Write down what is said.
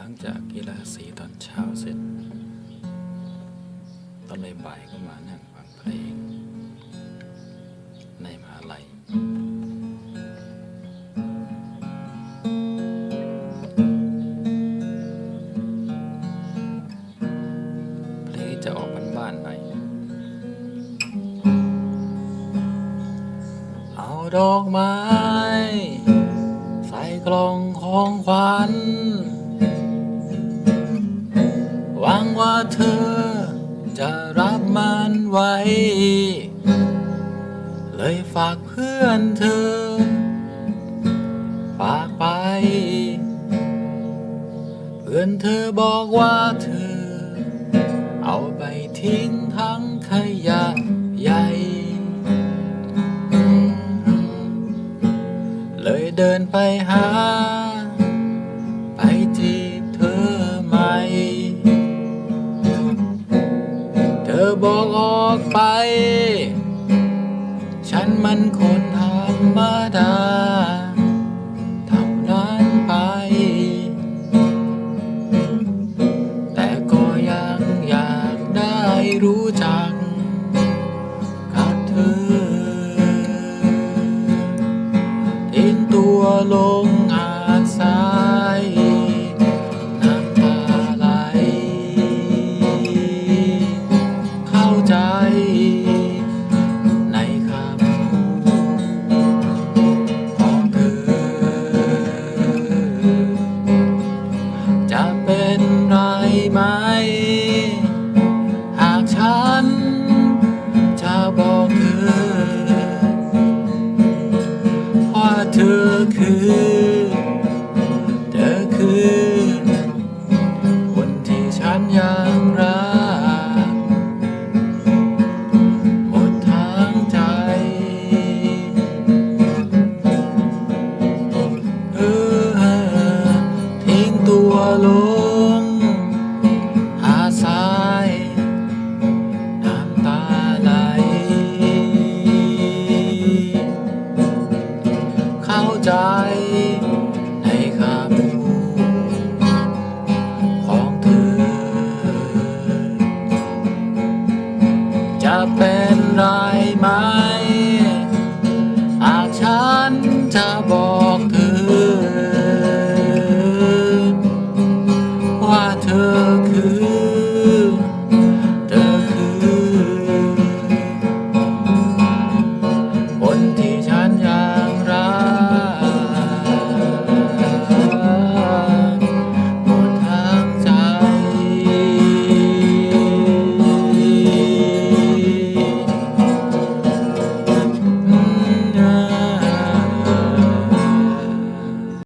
หลังจากกีฬาสีตอนเช้าเสร็จ ตอนบ่ายก็มานั่งฟังเพลง ในมหาลัยเพลงจะออกบ้านๆหน่อยเอาดอกไม้ ใส่กล่องของขวัญ เธอจะรับมันไว้ เลยฝากเพื่อนเธอ ฝากไป เพื่อนเธอบอกว่าเธอ เอาไปทิ้งทั้งขยะใหญ่ เลยเดินไปหา บอกออกไป ฉันมันคนธรรมดาเท่านั้นไป แต่ก็ยังอยากได้รู้จักกับเธอ จะบอกเธอ ว่าเธอคือ เธอคือ คนที่ฉันอยาก